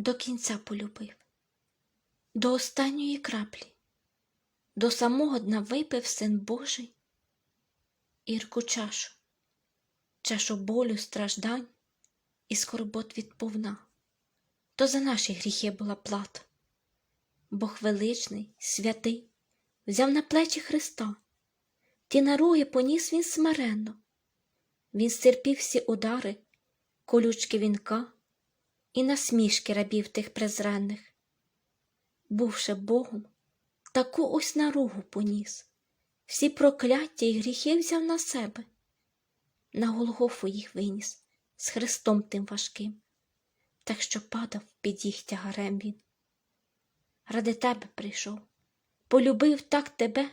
до кінця полюбив, до останньої краплі, до самого дна випив син Божий ірку чашу, чашу болю, страждань і скорбот відповна. То за наші гріхи була плата. Бог величний, святий, взяв на плечі Христа, ті наруги поніс він смиренно. Він стерпів всі удари, колючки вінка і насмішки рабів тих презренних. Бувши Богом, таку ось наругу поніс, всі прокляття і гріхи взяв на себе, на Голгофу їх виніс з Христом тим важким, так що падав під їх тягарем він. Ради тебе прийшов, полюбив так тебе,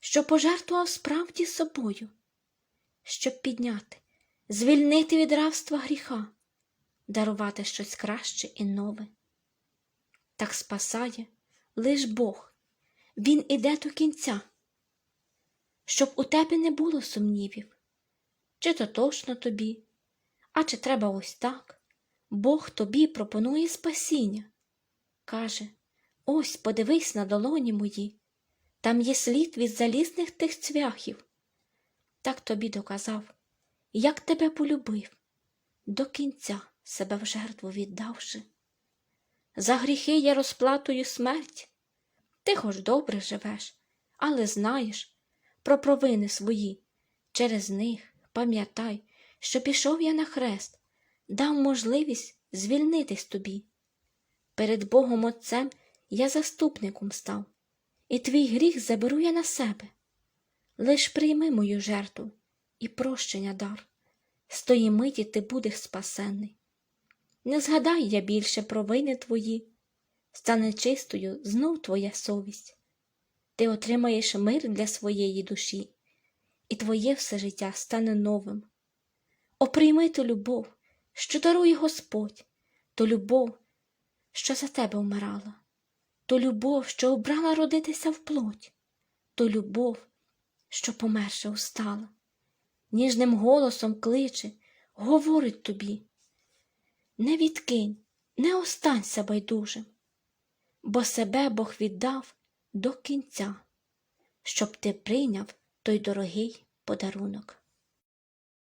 що пожертвував справді собою, щоб підняти, звільнити від рабства гріха, дарувати щось краще і нове. Так спасає лиш Бог, Він іде до кінця, щоб у тебе не було сумнівів, чи то точно тобі, а чи треба ось так. Бог тобі пропонує спасіння. Каже, ось подивись на долоні мої, там є слід від залізних тих цвяхів. Так тобі доказав, як тебе полюбив, до кінця себе в жертву віддавши. За гріхи я розплатую смерть. Ти хоч добре живеш, але знаєш про провини свої. Через них пам'ятай, що пішов я на хрест, дав можливість звільнитись тобі. Перед Богом Отцем я заступником став, і твій гріх заберу я на себе. Лиш прийми мою жертву і прощення дар. З тої миті ти будеш спасенний. Не згадай я більше провини твої, стане чистою знов твоя совість. Ти отримаєш мир для своєї душі, і твоє все життя стане новим. Оприйми ту любов, що дарує Господь, ту любов, що за тебе вмирала, ту любов, що обрала родитися в плоть, ту любов, що померше устала, ніжним голосом кличе, говорить тобі. Не відкинь, не останься байдужим, бо себе Бог віддав до кінця, щоб ти прийняв той дорогий подарунок.